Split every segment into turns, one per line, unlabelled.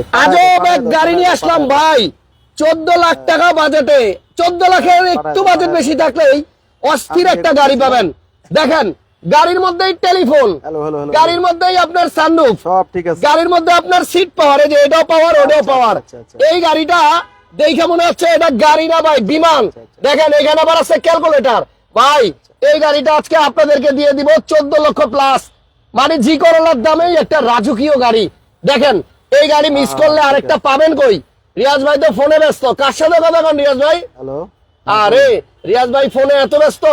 আছে।
আজব এক গাড়ি নিয়ে আসলাম ভাই। চোদ্দ লাখ টাকা বাজেটে। চোদ্দ লাখের একটু বাজেট বেশি থাকলেই অস্থির একটা গাড়ি পাবেন। দেখেন গাড়ির মধ্যেই টেলিফোন গাড়ির মধ্যেই আপনার সানরুফ
সব ঠিক আছে।
গাড়ির মধ্যে আপনার সিট পাওয়ার এই যে এটাও পাওয়ার ওটাও
আচ্ছা,
পাওয়ার
আচ্ছা, আচ্ছা।
এই গাড়িটা দেখে মনে হচ্ছে এটা গাড়ি না ভাই বিমান। দেখেন এখানে আবার আছে ক্যালকুলেটর ভাই এই গাড়িটা আজকে আপনাদেরকে দিয়ে দিব চোদ্দ লক্ষ প্লাস মানে জি করলার দামেই একটা রাজকীয় গাড়ি। দেখেন এই গাড়ি মিস করলে আরেকটা পাবেন কই? রিয়াজ ভাই তো ফোনে ব্যস্ত। কার সাথে কথা কন রিয়াজ ভাই?
হ্যালো
আরে রিয়াজ ভাই ফোনে এত ব্যস্ত।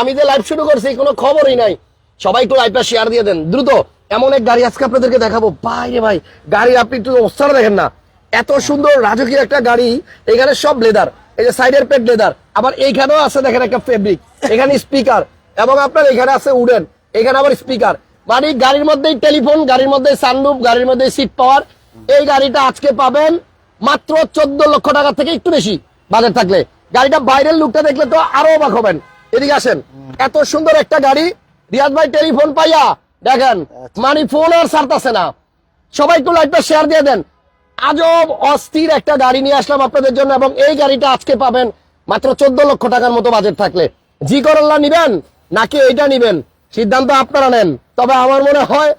আমি যে লাইভ শুরু করছি কোনো খবরই নাই। সবাই একটু লাইভটা শেয়ার দিয়ে দেন। দ্রুত এমন এক গাড়ি আজকে আপনাদেরকে দেখাবো। ভাই রে ভাই গাড়ি আপনি একটু অবস্থাটা দেখেন না। এত সুন্দর রাজকীয় একটা গাড়ি এখানে সব লেদার এই যে সাইডের পেট লেদার আবার এইখানেও আছে দেখেন একটা ফেব্রিক এখানে স্পিকার এবং আপনার এখানে আছে উডেন এখানে আবার স্পিকার মানে গাড়ির মধ্যেই টেলিফোন গাড়ির মধ্যে সানরুফ গাড়ির মধ্যে সিট পাওয়ার এই গাড়িটা আজকে পাবেন মাত্র চোদ্দ লক্ষ টাকা থেকে একটু বেশি বাজেট থাকলে। গাড়িটা বাইরের লুকটা দেখলে তো আরও অবাক হবেন। এদিকে আসেন। এত সুন্দর একটা গাড়ি। রিয়াজ ভাই টেলিফোন পাইয়া দেখেন মানে ফোন আর সারতাছে না। সবাই একটু লাইটটা শেয়ার দিয়ে দেন। আজব অস্থির একটা গাড়ি নিয়ে আসলাম আপনাদের জন্য এবং এই গাড়িটা আজকে পাবেন মাত্র চোদ্দ লক্ষ টাকার মতো বাজেট থাকলে। জি করল্লা নিবেন নাকি এইটা নিবেন? সিদ্ধান্ত আপনারা নেন। তবে আমার মনে হয়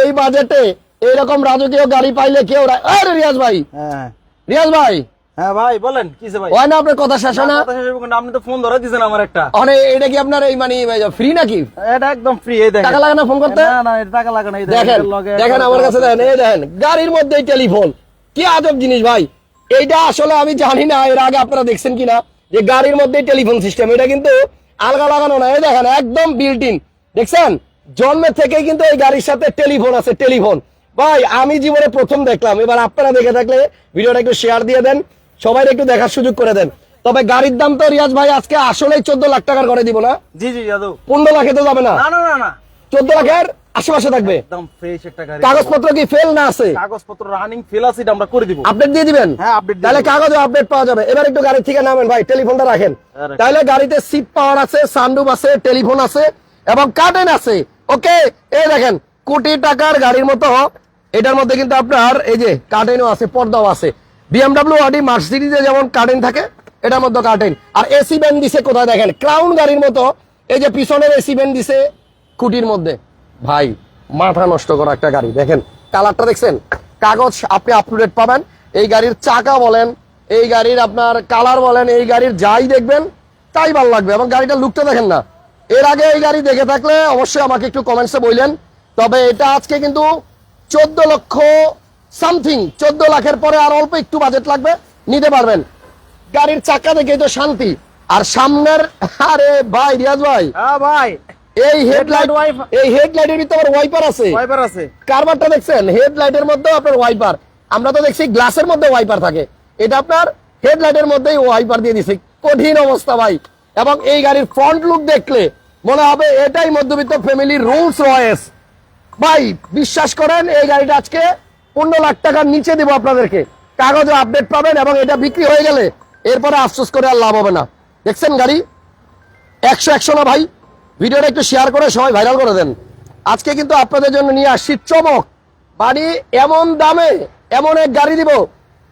এই বাজেটে এইরকম রাজকীয় গাড়ি পাইলে কেউ আরে রিয়াজ ভাই।
হ্যাঁ।
রিয়াজ ভাই।
হ্যাঁ ভাই বলেন কিসে ভাই?
হয় না আপনার কথা শেষ না?
কথা শেষ হবে আপনি তো ফোন ধরে দিয়েছেন আমার একটা।
মানে এটা কি আপনার এই মানে ফ্রি নাকি?
এটা একদম ফ্রি এই দেখেন।
টাকা লাগে না ফোন করতে?
না না এটা টাকা লাগে না এই
দেখেন দেখেন আমার কাছে দেখেন এই দেখেন গাড়ির মধ্যে টেলিফোন কি আজব জিনিস ভাই। এইটা আসলে আমি জানি না এর আগে আপনারা দেখছেন কিনা যে গাড়ির মধ্যে টেলিফোন সিস্টেম এটা কিন্তু আলগা লাগানো না এই দেখেন একদম বিল্ট ইন দেখছেন? জন্মের থেকেই কিন্তু এই গাড়ির সাথে টেলিফোন আছে টেলিফোন ভাই আমি জীবনে প্রথম দেখলাম। এবার আপনারা দেখে থাকলে ভিডিওটা একটু শেয়ার দিয়ে দেন সবাই একটু দেখার সুযোগ করে দেন। তবে গাড়ির দাম তো রিয়াজ ভাই আজকে আসলেই চোদ্দ লাখ টাকার করে দিব না?
জি জি যাদু
পনেরো লাখে তো যাবে না?
না না না না।
চোদ্দ লাখের আশেপাশে থাকবে?
একদম ফ্রেশ একটা গাড়ি।
কাগজপত্র কি ফেল না আছে?
কাগজপত্র রানিং ফেল আছে আমরা করে দিব।
আপডেট দিয়ে দিবেন?
হ্যাঁ,
তাহলে। কাগজে আপডেট পাওয়া যাবে। এবার একটু গাড়ি থেকে নামেন ভাই টেলিফোনটা রাখেন।
হ্যাঁ,
তাহলে গাড়িতে সিট পাওয়ার আছে সানরুফ আছে টেলিফোন আছে এবং কার্টেন আছে। ওকে এই দেখেন কোটি টাকার গাড়ির মতো এটার মধ্যে কিন্তু আপনার এই যে কার্টেনও আছে, পর্দাও আছে। বিএমডাব্লিউ অডি মার্সিডিজে যেমন কার্টেন থাকে, এটার মধ্যে কার্টেন আর এসি ব্যান্ড দিছে কোথায় দেখেন? ক্রাউন গাড়ির মতো, এই যে পিছনের এসি ব্যান্ড দিছে খুঁটির মধ্যে। ভাই, মাথা নষ্ট করা একটা গাড়ি, দেখেন। কালারটা দেখছেন? কাগজ আপনি আপ টু ডেট পাবেন। এই গাড়ির চাকা বলেন, এই গাড়ির আপনার কালার বলেন, এই গাড়ির যাই দেখবেন, তাই ভালো লাগবে। এবং গাড়িটা লুকটা দেখেন না। এর আগে এই গাড়ি দেখে থাকলে অবশ্যই আমাকে একটু কমেন্টসে বললেন। তবে এটা আজকে কিন্তু চোদ্দ লক্ষ সামথিং। চোদ্দ লাখের পরে আর অল্প একটু বাজেট লাগবে নিতে পারবেন। গাড়ির চাকা দেখে তো শান্তি। আর সামনের আরে ভাই রিয়াজ ভাই।
হ্যাঁ ভাই।
এই হেডলাইট
Headlight
এই হেডলাইটের ভিতরে আবার ওয়াইপার আছে।
ওয়াইপার আছে।
কারবারটা দেখছেন? হেডলাইটের মধ্যে আপনার ওয়াইপার আমরা তো দেখছি গ্লাসের মধ্যে ওয়াইপার থাকে। এটা আপনার হেডলাইটের মধ্যেই ওয়াইপার দিয়ে দিছে। কঠিন অবস্থা ভাই। এবং এই গাড়ির ফ্রন্ট লুক দেখলে মনে হবে এটাই মধ্যবিত্ত ফ্যামিলির রুলস রয়েস ভাই বিশ্বাস করেন এই গাড়িটা আজকে পনেরো লাখ টাকার নিচে দিব আপনাদেরকে। কাগজে আপডেট পাবেন এবং এটা বিক্রি হয়ে গেলে এরপরে আফসোস করে আর লাভ হবে না। দেখছেন গাড়ি? একশো একশো না ভাই? ভিডিওটা একটু শেয়ার করে সবাই ভাইরাল করে দেন। আজকে কিন্তু আপনাদের জন্য নিয়ে আসছি চমক। বাড়ি এমন দামে এমন এক গাড়ি দিব।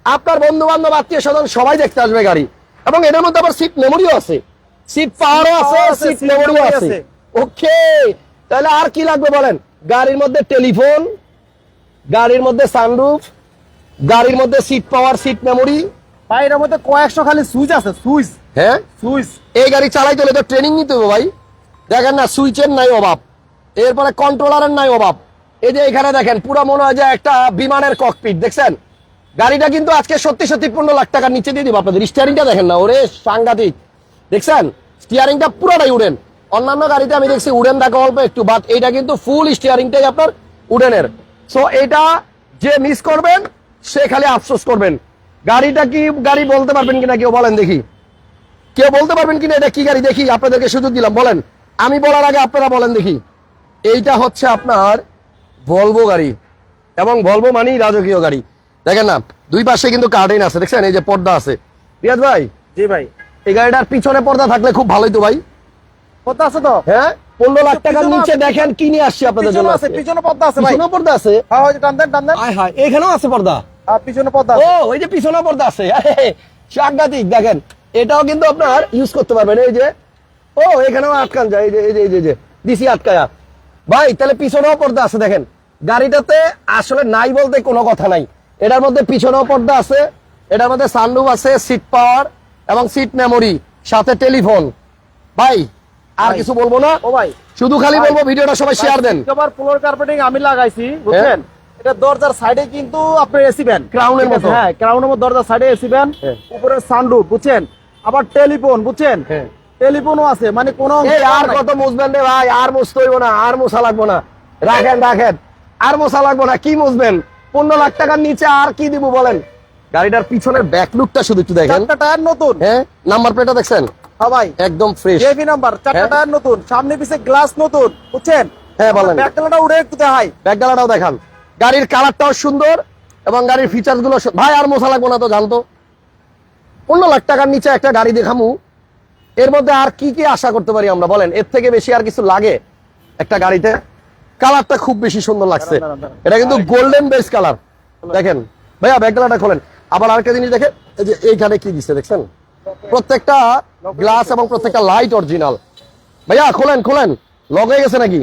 আপনার বন্ধু বান্ধব আত্মীয় স্বজন সবাই দেখতে আসবে গাড়ি। এবং এটার মধ্যে আবার সিট মেমোরিও আছে। সিট পাওয়ারও আছে সিট মেমোরিও আছে। ওকে তাহলে আর কি লাগবে বলেন? গাড়ির মধ্যে টেলিফোন গাড়ির মধ্যে সানরুফ গাড়ির মধ্যে সিট পাওয়ার সিট মেমোরি
ভাই এর মধ্যে কয়েকশো খালি সুইচ আছে সুইচ।
হ্যাঁ?
সুইচ।
এই গাড়ি চালাইতে হলে তো ট্রেনিং নিতে হবে ভাই। দেখেন না সুইচের নাই অভাব। এরপরে কন্ট্রোলারের নাই অভাব। এই যে এখানে দেখেন পুরো মনে হয় যে একটা বিমানের ককপিট দেখছেন? গাড়িটা কিন্তু আজকে সত্যি সত্যি পনেরো লাখ টাকার নিচে দিয়ে দিব আপনাদের। স্টিয়ারিংটা দেখেন না ওরে সাংঘাতিক। দেখছেন? স্টিয়ারিংটা পুরোটাই উড়েন। অন্যান্য গাড়িতে আমি দেখছি উড়েন থাকে অল্প একটু বাট এইটা কিন্তু ফুল স্টিয়ারিংটাই আপনার উডেনের। সো এটা যে মিস করবেন সে খালি আফসোস করবেন। গাড়িটা কি গাড়ি বলতে পারবেন কিনা কেউ বলেন দেখি। কেউ বলতে পারবেন কিনা এটা কি গাড়ি দেখি আপনাদেরকে সুযোগ দিলাম বলেন। আমি বলার আগে আপনারা বলেন দেখি। এইটা হচ্ছে আপনার ভলভো গাড়ি এবং ভলভো মানেই রাজকীয় গাড়ি। দেখেন না দুই পাশে কিন্তু কার্টেন আছে দেখছেন? এই যে পর্দা আছে। রিয়াজ ভাই?
জি ভাই।
এই গাড়িটার পিছনে পর্দা থাকলে খুব ভালোই তো ভাই।
কত আছে তো?
হ্যাঁ? পনেরো লাখ টাকার নিচে দেখেন কি নিয়ে আসছি আপনাদের জন্য
আছে পিছনে পর্দা আছে ভাই।
পর্দা আছে?
হ্যাঁ ওই যে টান দেন টান দেন।
আয় হায় এখানেও আছে পর্দা?
আর পিছনে পর্দা
ও ওই যে পিছনে পর্দা আছে। সাংঘাতিক দেখেন। এটাও কিন্তু আপনার ইউজ করতে পারবেন। এই যে ও এখানেও আটকান যায়। এই যে এই যে এই যে, এই যে দিছি আটকায়া। ভাই তাহলে পিছনেও পর্দা আছে দেখেন। গাড়িটাতে আসলে নাই বলতে কোনো কথা নাই। এটার মধ্যে পিছনেও পর্দা আছে এটার মধ্যে সানরুফ আছে সিট পাওয়ার এবং সিট মেমোরি সাথে টেলিফোন ভাই আর কিছু বলব না?
ও ভাই।
শুধু খালি। বলব ভিডিওটা সবাই শেয়ার দেন।
আবার ফ্লোর কার্পেটিং আমি লাগাইছি বুঝছেন? এটা দরজার সাইডে কিন্তু আপনার এসি ভ্যান
এর মতো।
হ্যাঁ ক্রাউনের মতো দরজার সাইডে এসি ভ্যান
হ্যাঁ।
উপরে সানরুফ বুঝছেন? আবার টেলিফোন বুঝছেন?
হ্যাঁ।
টেলিফোনও আছে মানে কোনো
আর কত মুছবেন রে ভাই? আর হইব না আর মোছা লাগবো না। রাখেন রাখেন। আর মোছা লাগবো না কি মুছবেন? পনেরো লাখ টাকার নিচে আর কি দিব বলেন? গাড়িটার পিছনের ব্যাক লুকটা শুধু একটু দেখেন।
টায়ার নতুন।
হ্যাঁ নাম্বার প্লেটটা দেখছেন?
হ্যাঁ ভাই।
একদম ফ্রেশ
জেভি নাম্বার চারটা
হ্যাঁ।
টায়ার নতুন সামনে পিছে গ্লাস নতুন বুঝছেন?
হ্যাঁ, বলেন।
ব্যাকটালাটা উড়ে একটু দেখাই।
ব্যাকডালাটাও দেখান। গাড়ির কালারটাও সুন্দর এবং গাড়ির ফিচার্সগুলো ভাই আর মোছা লাগবো না তো জানতো? পনেরো লাখ টাকার নিচে একটা গাড়ি দেখামু। এর মধ্যে আর কি কি আশা করতে পারি আমরা বলেন? এর থেকে বেশি আর কিছু লাগে একটা গাড়িতে? কালারটা খুব বেশি সুন্দর লাগছে। এটা কিন্তু গোল্ডেন বেস কালার দেখেন। ভাইয়া ব্যাকডালাটা খোলেন। আবার আরেকটা জিনিস দেখেন। এই যে এইখানে কি দিচ্ছে দেখছেন? প্রত্যেকটা গ্লাস এবং প্রত্যেকটা লাইট অরিজিনাল ভাইয়া খোলেন খোলেন। লগ হয়ে গেছে নাকি?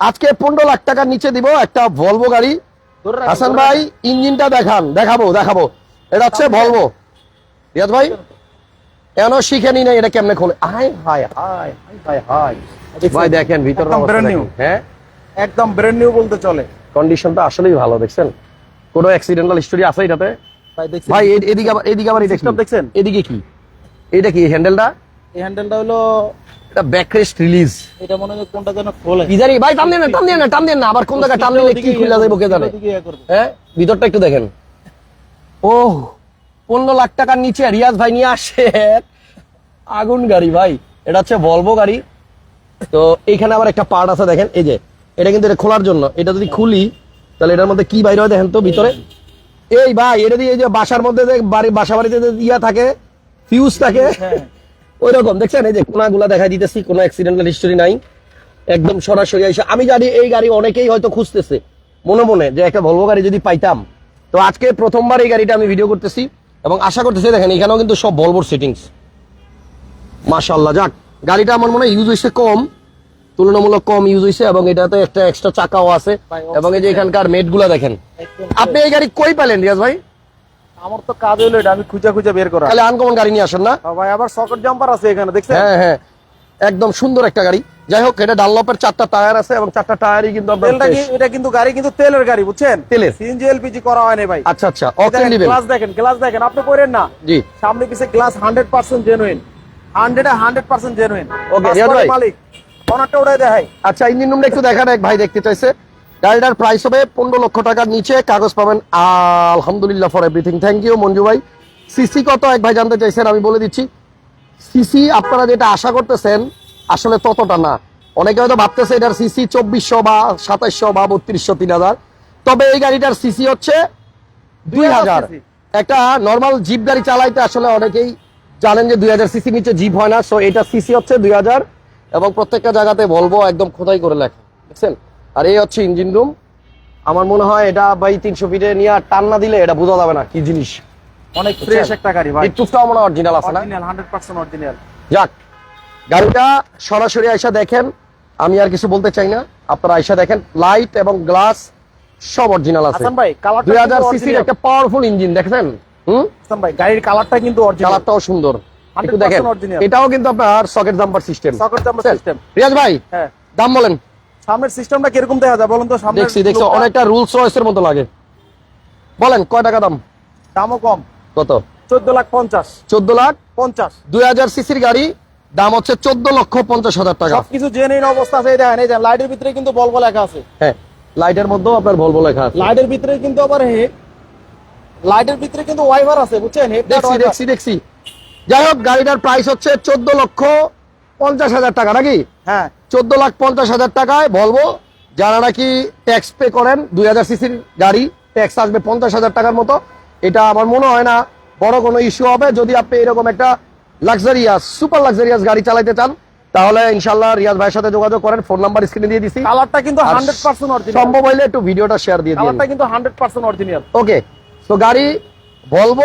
আজকে পনেরো লাখ টাকার নিচে দিব একটা ভলভো গাড়ি। হাসান ভাই ইঞ্জিনটা দেখান দেখাবো দেখাবো। এটা হচ্ছে ভলভো রিয়াজ ভাই? কেন শিখেনি না এটা কেমনে খোলে? আয় হায় হায় হায় হায়। ভাই দেখেন ভিতরে। হ্যাঁ?
একদম ব্র্যান্ড নিউ বলতে চলে।
কন্ডিশনটা আসলেই ভালো দেখছেন? কোনো অ্যাক্সিডেন্টাল হিস্টোরি আছে এটাতে?
ভাই
এদিকে আবার এদিকে আবার?
দেখছেন?
এদিকে কি? এটা কি হ্যান্ডেলটা
এই হ্যান্ডেলটা হলো
এটা ব্যাকরেস্ট রিলিজ
এটা মনে হয় কোনটা যেন খোলে।
ইজারি ভাই টান দিয়ে না টান দিয়ে না টান দিয়ে না আবার কোন জায়গায় টান দিলে কি খুলে যাবে কে জানে।
ইয়ে।
হ্যাঁ ভিতরটা একটু দেখেন। ও পনেরো লাখ টাকার নিচে রিয়াজ ভাই নিয়ে আসে। আগুন গাড়ি ভাই। এটা হচ্ছে ভলভো গাড়ি। তো এইখানে আবার একটা পার্ট আছে দেখেন। এই যে এটা কিন্তু এটা খোলার জন্য। এটা যদি খুলি তাহলে এটার মধ্যে কি বাইরে হয় দেখেন তো ভিতরে? এই ভাই এটা দিয়ে এই যে বাসার মধ্যে যে বাড়ি বাসা বাড়িতে ইয়া থাকে ফিউজ থাকে
হ্যাঁ।
ওই রকম দেখছেন? এই যে কোনাগুলা দেখা দিতেছি কোনো অ্যাক্সিডেন্টাল হিস্টোরি নাই। একদম সরাসরি এসে আমি জানি এই গাড়ি অনেকেই হয়তো খুঁজতেছে মনে মনে যে একটা ভলভো গাড়ি যদি পাইতাম। তো আজকে প্রথমবার এই গাড়িটা আমি ভিডিও করতেছি এবং আশা করতেছি দেখেন এখানেও কিন্তু সব ভলভোর সেটিংস মাশাল্লাহ যাক গাড়িটা আমার মনে হয় ইউজ হয়েছে কম তুলনামূলক কম ইউজ হয়েছে এবং এটাতে একটা এক্সট্রা চাকাও আছে। এবং এই যে এখানকার মেটগুলা দেখেন। আপনি এই গাড়ি কই পেলেন রিয়াজ ভাই?
আমার তো কাজ এটা আমি খুঁজে খুঁজে বের করা।
তাহলে আনকমন গাড়ি নিয়ে আসেন না?
ভাই আবার সকেট জাম্পার আছে এখানে দেখছেন?
হ্যাঁ হ্যাঁ। একদম সুন্দর একটা গাড়ি। যাই হোক এটা ডানলপের চারটা টায়ার আছে এবং চারটা টায়ারই কিন্তু
এটা কিন্তু গাড়ি কিন্তু তেলের গাড়ি বুঝছেন?
তেলের।
সিএনজি এলপিজি করা হয়নি ভাই।
আচ্ছা আচ্ছা অকটেন দিবেন
গ্লাস দেখেন গ্লাস দেখেন আপনি করেন না।
জি।
সামনে পিছে glass hundred percent genuine hundred hundred percent genuine
Okay, Riyad ভাই।
মালিক অনারটা উড়াই দেখাই।
আচ্ছা ইঞ্জিন রুমটা একটু দেখান এক ভাই দেখতে চাইছে। গাড়িটার প্রাইস হবে পনেরো লক্ষ টাকার নিচে কাগজ পাবেন। আলহামদুলিল্লাহ for everything thank you Manju ভাই। সিসি কত? এক ভাই জানতে চাইছেন আমি বলে দিচ্ছি। সিসি আপনারা যেটা আশা করতেছেন আসলে ততটা না। অনেকে হয়তো ভাবতেছে এটার সিসি চব্বিশশো বা সাতাইশশো বা বত্রিশশো তিন হাজার। তবে এই গাড়িটার সিসি হচ্ছে দুই হাজার একটা নর্মাল জিপ গাড়ি চালাইতে আসলে অনেকেই জানেন যে দুই হাজার সিসি নিচে জিপ হয় না। সো এটা সিসি হচ্ছে দুই হাজার। এবং প্রত্যেকটা জায়গাতে বলব একদম খোদাই করে লেখা। বুঝছেন আর এই হচ্ছে ইঞ্জিন রুম আমার মনে হয় এটা ভাই তিনশো ফিটে নিয়ে আর টান না দিলে এটা বোঝা যাবে না কি জিনিস।
অনেক ফ্রেশ একটা গাড়ি ভাই।
টুকটাও মনে অরিজিনাল আছে না?
হান্ড্রেড পার্সেন্ট অরিজিনাল
যাক গাড়িটা সরাসরি আইসা দেখেন। আমি আর কিছু বলতে চাই না। আপনারা আইসা দেখেন লাইট এবং গ্লাস সব অরিজিনাল আছে।
হাসান ভাই কালারটা
দুই হাজার সিসির একটা পাওয়ারফুল ইঞ্জিন দেখেন হুম?
হাসান ভাই গাড়ির কালারটা কিন্তু অরিজিনাল
কালারটাও সুন্দর। একটু দেখেন। এটাও কিন্তু আপনার socket jumper system
socket jumper system
Riaz ভাই
হ্যাঁ।
দাম বলেন।
সামনের সিস্টেমটা কীরকম দেখা যায় বলুন তো সামনের
দেখছি দেখছি। অনেকটা রুলস রয়েসের মতো লাগে। বলেন কয় টাকা দাম?
দামও কম।
কত?
চোদ্দ লাখ পঞ্চাশ।
চোদ্দ লাখ?
পঞ্চাশ।
দুই হাজার সিসির গাড়ি দাম হচ্ছে চোদ্দ লক্ষ পঞ্চাশ হাজার টাকা।
সবকিছু জেনে অবস্থা আছে দেখেন এই যে লাইটের ভিতরে কিন্তু বলব লেখা আছে।
হ্যাঁ লাইটের মধ্যেও আপনার ভলভো লেখা আছে।
লাইটের ভিতরে কিন্তু আবার হে লাইটের ভিতরে কিন্তু ওয়াইভার আছে বুঝছেন?
দেখছি দেখছি দেখছি। যাই হোক গাড়িটার প্রাইস হচ্ছে চোদ্দ লক্ষ পঞ্চাশ হাজার টাকা নাকি?
হ্যাঁ।
চোদ্দ লাখ পঞ্চাশ হাজার টাকায় বলব যারা নাকি ট্যাক্স পে করেন দুই হাজার সিসির গাড়ি ট্যাক্স আসবে পঞ্চাশ হাজার টাকার মতো। এটা আমার মনে হয় না বড় কোনো ইস্যু হবে। যদি আপনি এরকম একটা লাক্সারিয়াস সুপার লাক্সারিয়াস গাড়ি চালাইতে চান তাহলে ইনশাল্লাহ রিয়াজ ভাইয়ের সাথে যোগাযোগ করেন। ফোন নাম্বার স্ক্রিনে দিয়ে দিছি।
কালারটা কিন্তু
আর
হান্ড্রেড পার্সেন্ট অরিজিনাল
সম্ভব হইলে একটু ভিডিওটা শেয়ার দিয়ে দিন
কালারটা কিন্তু hundred percent original
okay so তো গাড়ি বলব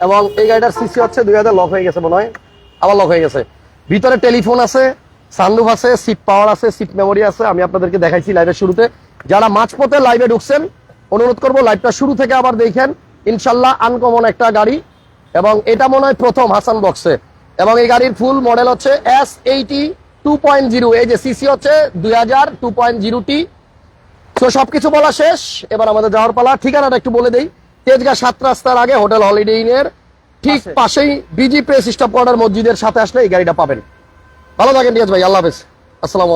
এবং এই গাড়িটার সিসি হচ্ছে দুই হাজার লক হয়ে গেছে মনে হয়। আবার লক হয়ে গেছে। ভিতরে টেলিফোন আছে সানরুফ আছে সিট পাওয়ার আছে সিট মেমোরি আছে, আমি আপনাদেরকে দেখাইছি লাইভের শুরুতে। যারা মাঝপথে লাইভে ঢুকছেন, অনুরোধ করব লাইভটা শুরু থেকে আবার দেখেন, ইনশাল্লাহ আনকমন একটা গাড়ি। এবং এটা মনে হয় প্রথম হাসান বক্সে এবং এই গাড়ির ফুল মডেল হচ্ছে S eighty two point zero এই যে সিসি হচ্ছে দুই হাজার টু পয়েন্ট জিরো টি তো সবকিছু বলা শেষ, এবার আমাদের যাওয়ার পালা। ঠিকানাটা একটু বলে দেই। তেজগা সাত রাস্তার আগে হোটেল হলিডে ইন এর। ঠিক পাশেই বিজি প্রেস স্টপ কোয়ার্টার মসজিদের সাথে আসলে এই গাড়িটা পাবেন। ভালো থাকেন আছে ভাই আল্লাহ হাফেজ। আসসালামু